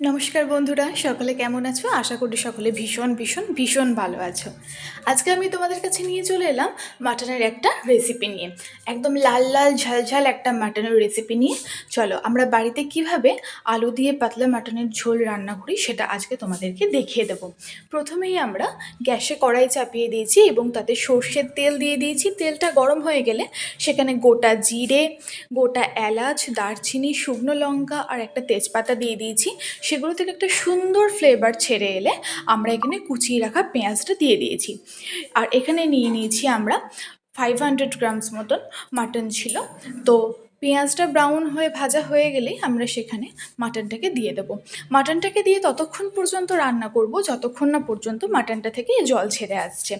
নমস্কার বন্ধুরা, সকলে কেমন আছো? আশা করি সকলে ভীষণ ভীষণ ভীষণ ভালো আছো। আজকে আমি তোমাদের কাছে নিয়ে চলে এলাম মাটনের একটা রেসিপি নিয়ে। একদম লাল লাল ঝাল ঝাল একটা মাটনের রেসিপি নিয়ে। চলো, আমরা বাড়িতে কীভাবে আলু দিয়ে পাতলা মাটনের ঝোল রান্না করি সেটা আজকে তোমাদেরকে দেখিয়ে দেবো। প্রথমেই আমরা গ্যাসে কড়াই চাপিয়ে দিয়েছি এবং তাতে সর্ষের তেল দিয়ে দিয়েছি। তেলটা গরম হয়ে গেলে সেখানে গোটা জিরে, গোটা এলাচ, দারচিনি, শুকনো লঙ্কা আর একটা তেজপাতা দিয়ে দিয়েছি। সেগুলো থেকে একটা সুন্দর ফ্লেভার ছেড়ে এলে আমরা এখানে কুচিয়ে রাখা পেঁয়াজটা দিয়ে দিয়েছি। আর এখানে নিয়ে নিয়েছি আমরা ফাইভ হান্ড্রেড গ্রামস মতন মাটন ছিল। তো পেঁয়াজটা ব্রাউন হয়ে ভাজা হয়ে গেলেই আমরা সেখানে মাটনটাকে দিয়ে দেবো। মাটনটাকে দিয়ে ততক্ষণ পর্যন্ত রান্না করব, যতক্ষণ না পর্যন্ত মাটনটা থেকে জল ছেড়ে আসছে।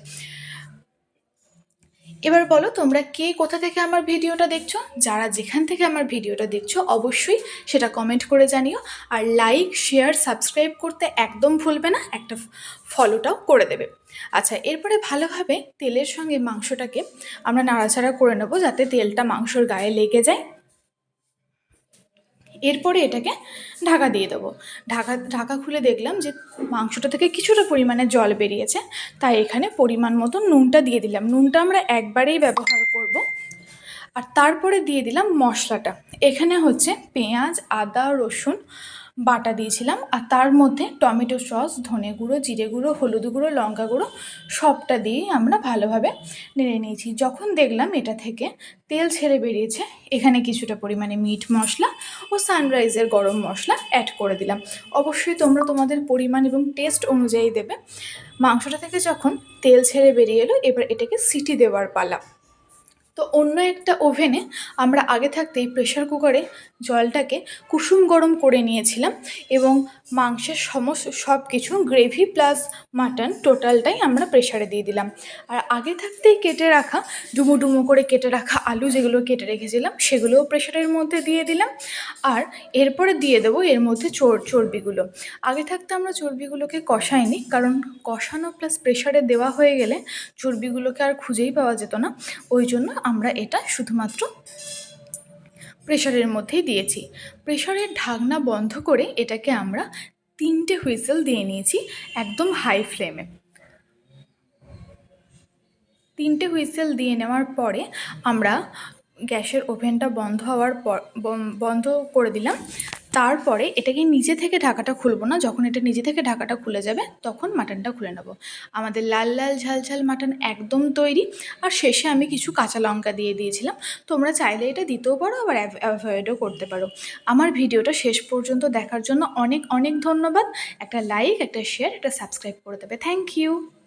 এবার বলো তোমরা কে কোথা থেকে আমার ভিডিওটা দেখছ? যারা যেখান থেকে আমার ভিডিওটা দেখছ, অবশ্যই সেটা কমেন্ট করে জানিও। আর লাইক শেয়ার সাবস্ক্রাইব করতে একদম ভুলবে না, একটা ফলোটাও করে দেবে। আচ্ছা এরপরে ভালোভাবে তেলের সঙ্গে মাংসটাকে আমরা নাড়াচাড়া করে নেব, যাতে তেলটা মাংসর গায়ে লেগে যায়। এরপরে এটাকে ঢাকা দিয়ে দেবো। ঢাকা ঢাকা খুলে দেখলাম যে মাংসটা থেকে কিছুটা পরিমাণে জল বেরিয়েছে, তাই এখানে পরিমাণ মতো নুনটা দিয়ে দিলাম। নুনটা আমরা একবারেই ব্যবহার করব। আর তারপরে দিয়ে দিলাম মশলাটা। এখানে হচ্ছে পেঁয়াজ, আদা, রসুন বাটা দিয়েছিলাম আর তার মধ্যে টমেটো সস, ধনে গুঁড়ো, জিরে গুঁড়ো, হলুদ গুঁড়ো, লঙ্কা গুঁড়ো সবটা দিয়েই আমরা ভালোভাবে নেড়ে নিয়েছি। যখন দেখলাম এটা থেকে তেল ছেড়ে বেরিয়েছে, এখানে কিছুটা পরিমাণে মিট মশলা ও সানরাইজের গরম মশলা অ্যাড করে দিলাম। অবশ্যই তোমরা তোমাদের পরিমাণ এবং টেস্ট অনুযায়ী দেবে। মাংসটা থেকে যখন তেল ছেড়ে বেরিয়ে এলো, এবার এটাকে সিটি দেওয়ার পালা। তো অন্য একটা ওভেনে আমরা আগে থাকতেই প্রেশার কুকারে জলটাকে কুসুম গরম করে নিয়েছিলাম এবং মাংসের সমস্ত সব কিছু গ্রেভি প্লাস মাটন টোটালটাই আমরা প্রেশারে দিয়ে দিলাম। আর আগে থাকতেই কেটে রাখা ডুমো ডুমো করে কেটে রাখা আলু যেগুলো কেটে রেখেছিলাম সেগুলোও প্রেশারের মধ্যে দিয়ে দিলাম। আর এরপরে দিয়ে দেবো এর মধ্যে চোর, চর্বিগুলো। আগে থাকতে আমরা চর্বিগুলোকে কষাইনি কারণ কষানো প্লাস প্রেশারে দেওয়া হয়ে গেলে চর্বিগুলোকে আর খুঁজেই পাওয়া যেত না। ওই জন্য আমরা এটা শুধুমাত্র প্রেশারের মধ্যেই দিয়েছি। প্রেশারের ঢাকনা বন্ধ করে এটাকে আমরা তিনটে হুইসেল দিয়ে নিয়েছি একদম হাই ফ্লেমে। তিনটে হুইসেল দিয়ে নেওয়ার পরে আমরা গ্যাসের ওভেনটা বন্ধ হওয়ার পর বন্ধ করে দিলাম। তারপরে এটাকে নিজে থেকে ঢাকাটা খুলবো না। যখন এটা নিজে থেকে ঢাকাটা খুলে যাবে, তখন মাটনটা খুলে নেব। আমাদের লাল লাল ঝাল ঝাল মাটন একদম তৈরি। আর শেষে আমি কিছু কাঁচা লঙ্কা দিয়ে দিয়েছিলাম। তোমরা চাইলে এটা দিতেও পারো, আবার অ্যাভয়েডও করতে পারো। আমার ভিডিওটা শেষ পর্যন্ত দেখার জন্য অনেক অনেক ধন্যবাদ। একটা লাইক, একটা শেয়ার, একটা সাবস্ক্রাইব করে দেবে। Thank you.